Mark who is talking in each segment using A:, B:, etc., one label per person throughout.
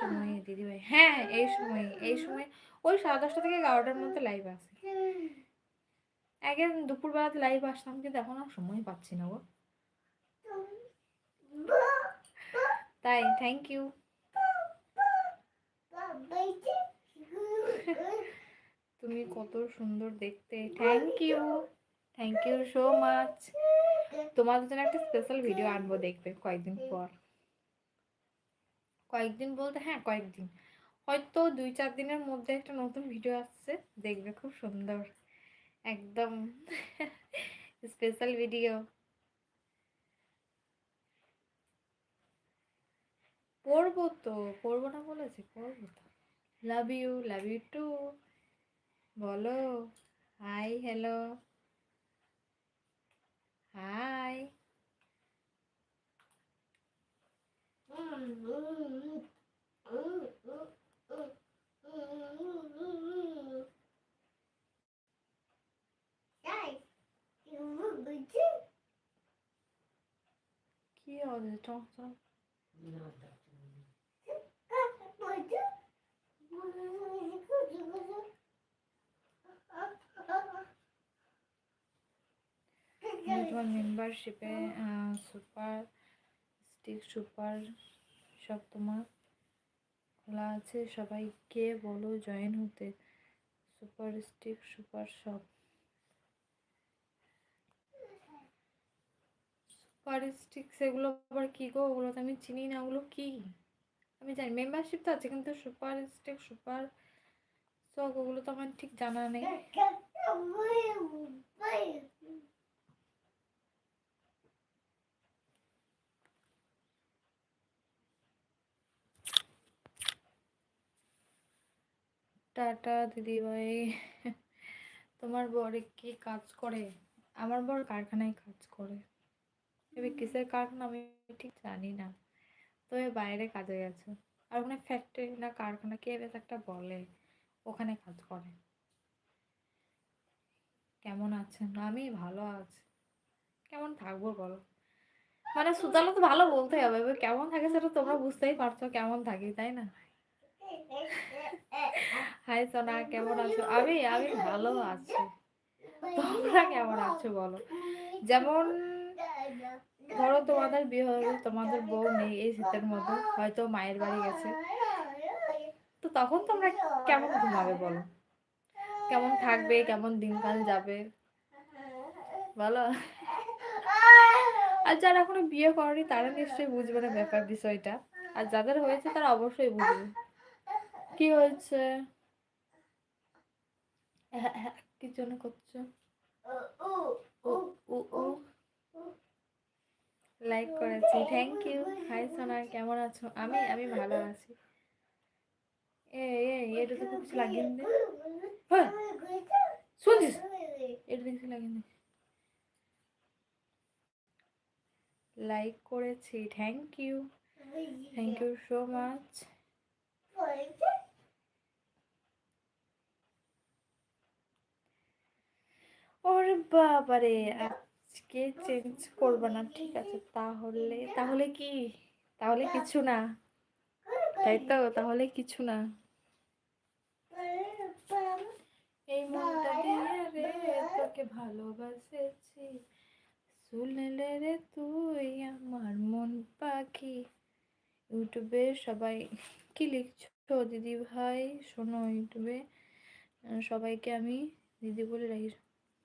A: সময়, দিদিভাই। হ্যাঁ এই সময় এই সময় ওই সাড়ে দশটা থেকে এগারোটার মধ্যে লাইভ আসে আগে দুপুরবেলাতে লাইভ আসতাম, কিন্তু এখন আর সময় পাচ্ছি না গো। তাই থ্যাংক ইউ তুমি কত সুন্দর দেখতে। Thank you thank you so much তোমাদের জন্য একটা স্পেশাল ভিডিও আনব দেখবে কয়েকদিন পর। কয়েকদিন বলতে হ্যাঁ কয়েকদিন। হয়তো দুই, চার দিনের মধ্যে একটা নতুন ভিডিও আসছে, দেখবে খুব সুন্দর। একদম স্পেশাল ভিডিও পড়ব তো, পড়ব না বলেছি, পড়ব তো। Love you love you too বলো হাই হ্যালো হাই কি হবে চল চল তোমার মেম্বারশিপে সুপার স্টিক সুপার সব তোমার খোলা আছে। সবাইকে বলো জয়েন হতে। সুপার স্টিক সুপার সব সুপার স্টিক সেগুলো আবার কী গো? ওগুলো তো আমি চিনি না। ওগুলো কী? আমি জানি মেম্বারশিপ তো আছে, কিন্তু সুপার স্টিক সুপার সব ওগুলো তো আমার ঠিক জানা নেই। টাটা, দিদিভাই। তোমার বরে কি কাজ করে? আমার বর কারখানায় কাজ করে। এবার কিসের কারখানা আমি ঠিক জানি না। তবে বাইরে কাজে গেছে। আর ওখানে ফ্যাক্টরি না কারখানা কে বেশ একটা বলে? ওখানে কাজ করে। কেমন আছেন? আমি ভালো আছি। কেমন থাকব বলো? মানে সুতালো তো ভালো বলতে হবে। এবার কেমন থাকে সেটা তোমরা বুঝতেই পারছ কেমন থাকি, তাই না? হাই সোনা কেমন আছো? আমি আমি ভালো আছি। তোমরা কেমন আছো বলো? যেমন ধরো তোমাদের বিয়ে হয়ে তোমাদের বউ নেই এই শীতের মধ্যে হয়তো মায়ের বাড়ি গেছে। তো তখন তোমরা কেমন ঘুমাবে বলো? কেমন থাকবে কেমন দিনকাল যাবে? বলো। আর যারা এখনও বিয়ে করেনি তারা নিশ্চয়ই বুঝবে না ব্যাপার বিষয়টা। আর যাদের হয়েছে তারা অবশ্যই বুঝবে। কি হয়েছে? হ্যাঁ, হ্যাঁ, কি জন্য করছ? লাইক করেছি থ্যাংক ইউ হাই সোনা কেমন আছো? আমি আমি ভালো আছি। এ এটা তো কিছু লাগিয়ে দে। হ্যাঁ। শুনছিস এটা কিছু লাগিয়ে দে লাইক করেছি thank you thank you so much ওরে বাবারে, আজকে চেঞ্জ করব না, ঠিক আছে, তাহলে তাহলে কি? তাহলে কিছু না। তাই তো, তাহলে কিছু না। এই মনটা দিয়ে রে, তোকে ভালোবাসেছি। শুনলে রে তুই আমার মন পাখি। ইউটিউবে সবাই, কি লিখছো দিদি ভাই? শোনো ইউটিউবে। সবাইকে আমি দিদি বলে রাখি।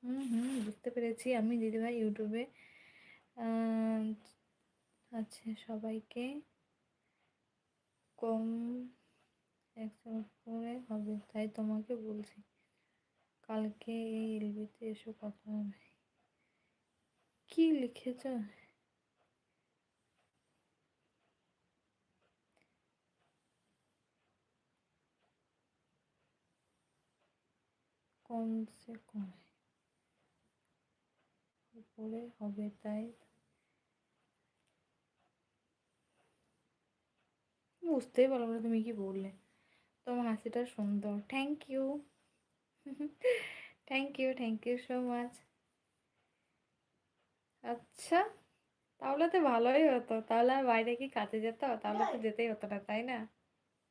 A: হুম হুম, বুঝতে পেরেছি। আমি দিদিভাই ইউটিউবে আচ্ছা সবাইকে কম করে হবে, তাই তোমাকে বলছি। কালকে এই এলবিতে এসো কথা হবে। কি লিখেছ? কমসে কম উপরে হবে, তাই বুঝতেই পারলাম না তুমি কি বললে। তোমার হাসিটা সুন্দর। Thank you thank you thank you so much আচ্ছা তাহলে তো ভালোই হতো। তাহলে আর বাইরে কি কাজে যেত? তাহলে তো যেতেই হতো না, তাই না?